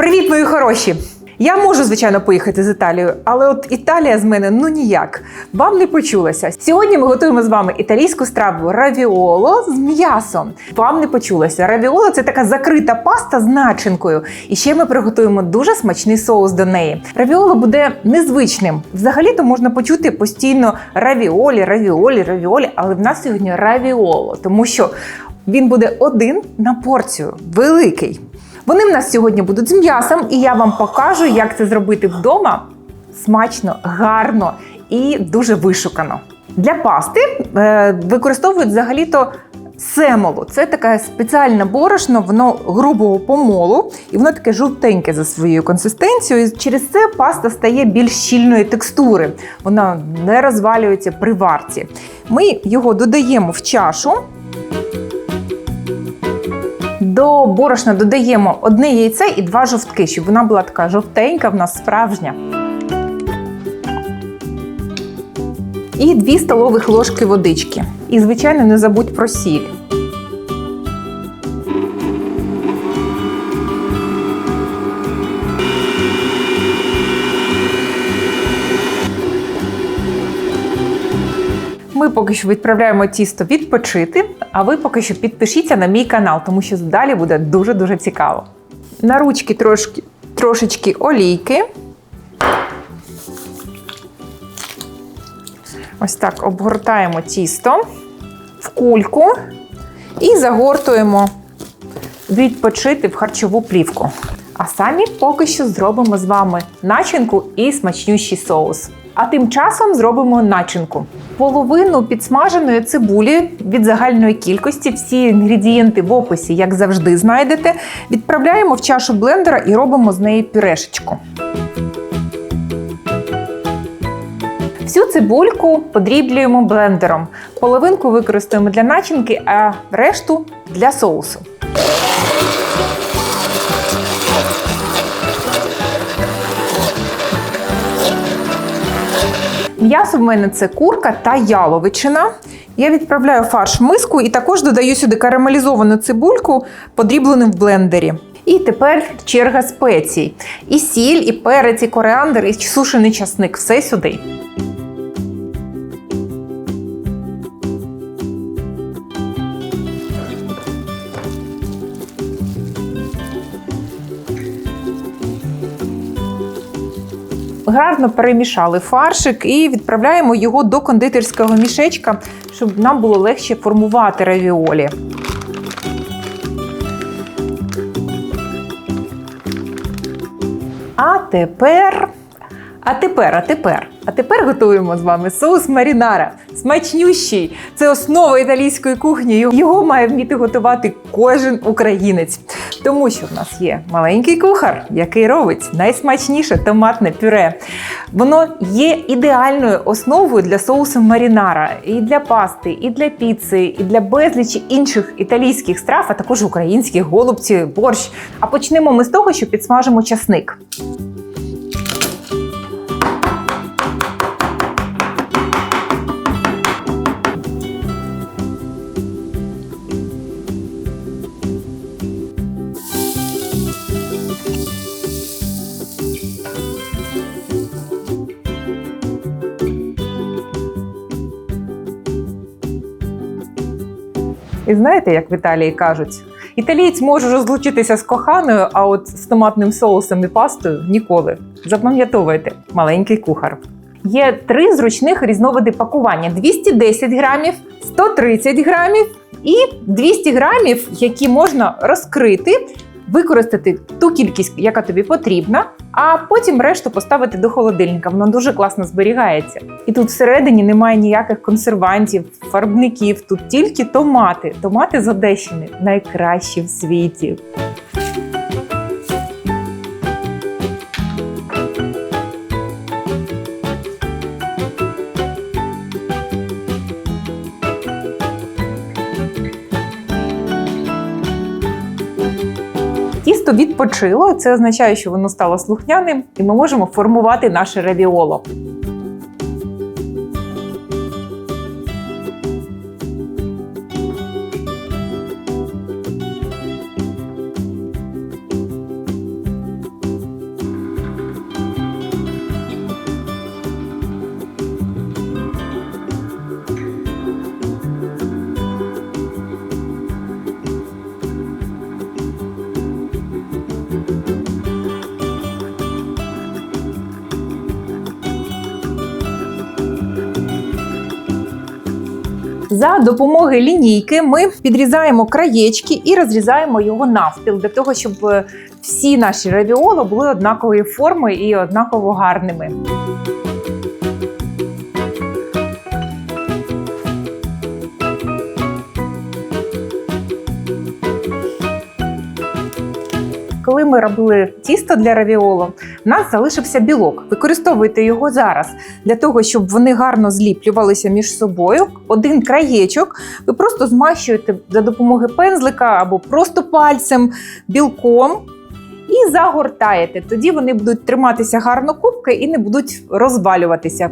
Привіт, мої хороші! Я можу, звичайно, поїхати з Італією, але от Італія з мене ну ніяк. Вам не почулося. Сьогодні ми готуємо з вами італійську страву равіоло з м'ясом. Вам не почулося. Равіоло це така закрита паста з начинкою. І ще ми приготуємо дуже смачний соус до неї. Равіоло буде незвичним. Взагалі-то можна почути постійно равіолі, равіолі, равіолі, але в нас сьогодні равіоло, тому що він буде один на порцію, великий. Вони в нас сьогодні будуть з м'ясом, і я вам покажу, як це зробити вдома смачно, гарно і дуже вишукано. Для пасти е, використовують взагалі-то семолу. Це таке спеціальне борошно, воно грубого помолу, і воно таке жовтеньке за своєю консистенцією. І через це паста стає більш щільної текстури. Вона не розвалюється при варці. Ми його додаємо в чашу. До борошна додаємо одне яйце і два жовтки, щоб вона була така жовтенька, в нас справжня. І 2 столових ложки водички. І, звичайно, не забудь про сіль. Поки що відправляємо тісто відпочити, а ви поки що підпишіться на мій канал, тому що далі буде дуже-дуже цікаво. На ручки трошки, трошечки олійки. Ось так обгортаємо тісто в кульку і загортуємо відпочити в харчову плівку. А самі поки що зробимо з вами начинку і смачнющий соус. А тим часом зробимо начинку. Половину підсмаженої цибулі від загальної кількості, всі інгредієнти в описі, як завжди, знайдете. Відправляємо в чашу блендера і робимо з неї пюрешечку. Всю цибульку подріблюємо блендером. Половинку використаємо для начинки, а решту для соусу. М'ясо в мене це курка та яловичина. Я відправляю фарш в миску і також додаю сюди карамелізовану цибульку, подріблену в блендері. І тепер черга спецій. І сіль, і перець, і коріандр, і сушений часник. Все сюди. Гарно перемішали фаршик і відправляємо його до кондитерського мішечка, щоб нам було легше формувати равіолі. А тепер. А тепер, а тепер, а тепер готуємо з вами соус марінара. Смачнющий. Це основа італійської кухні. Його має вміти готувати кожен українець. Тому що в нас є маленький кухар, який робить найсмачніше томатне пюре. Воно є ідеальною основою для соусу марінара і для пасти, і для піци, і для безлічі інших італійських страв, а також українських голубці, борщ. А почнемо ми з того, що підсмажимо часник. І знаєте, як в Італії кажуть, італієць може розлучитися з коханою, а от з томатним соусом і пастою ніколи. Запам'ятовуйте, маленький кухар. Є три зручних різновиди пакування: 210 грамів, 130 грамів і 200 грамів, які можна розкрити, використати ту кількість, яка тобі потрібна, а потім решту поставити до холодильника. Воно дуже класно зберігається. І тут всередині немає ніяких консервантів, фарбників. Тут тільки томати. Томати з Одещини найкращі в світі. Тісто відпочило, це означає, що воно стало слухняним, і ми можемо формувати наше равіоло. За допомогою лінійки ми підрізаємо краєчки і розрізаємо його навпіл для того, щоб е, всі наші равіоло були однакової форми і однаково гарними. Коли ми робили тісто для равіоло, в нас залишився білок. Використовуйте його зараз для того, щоб вони гарно зліплювалися між собою. Один краєчок ви просто змащуєте за допомогою пензлика або просто пальцем білком. І загортаєте. Тоді вони будуть триматися гарно кубки і не будуть розвалюватися.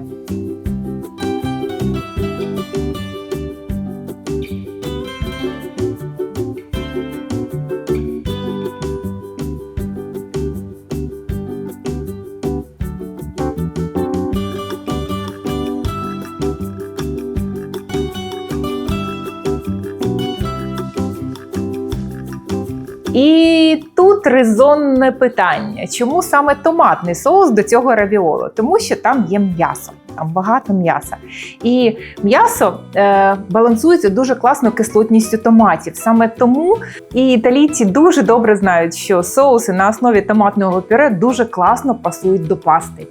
І тут резонне питання: чому саме томатний соус до цього равіоло? Тому що там є м'ясо. Там багато м'яса. І м'ясо е, балансується дуже класно кислотністю томатів. Саме тому і італійці дуже добре знають, що соуси на основі томатного пюре дуже класно пасують до пасти.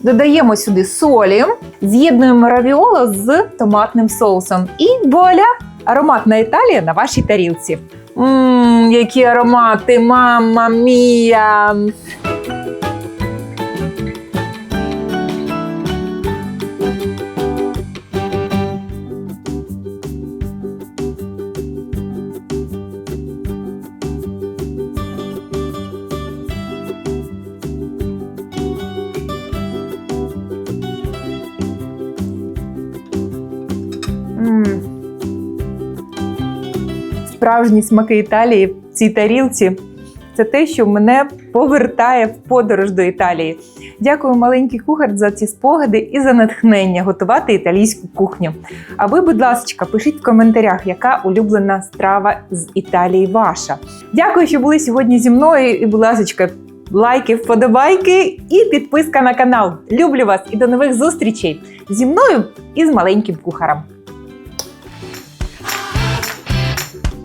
Додаємо сюди солі, з'єднуємо равіоло з томатним соусом. І вуаля! Ароматна Італія на вашій тарілці. Ммм, які аромати, мама мія! Справжні смаки Італії в цій тарілці це те, що мене повертає в подорож до Італії. Дякую, маленький кухар, за ці спогади і за натхнення готувати італійську кухню. А ви, будь ласка, пишіть в коментарях, яка улюблена страва з Італії ваша. Дякую, що були сьогодні зі мною. І, будь ласка, лайки, вподобайки і підписка на канал. Люблю вас і до нових зустрічей зі мною і з маленьким кухарем.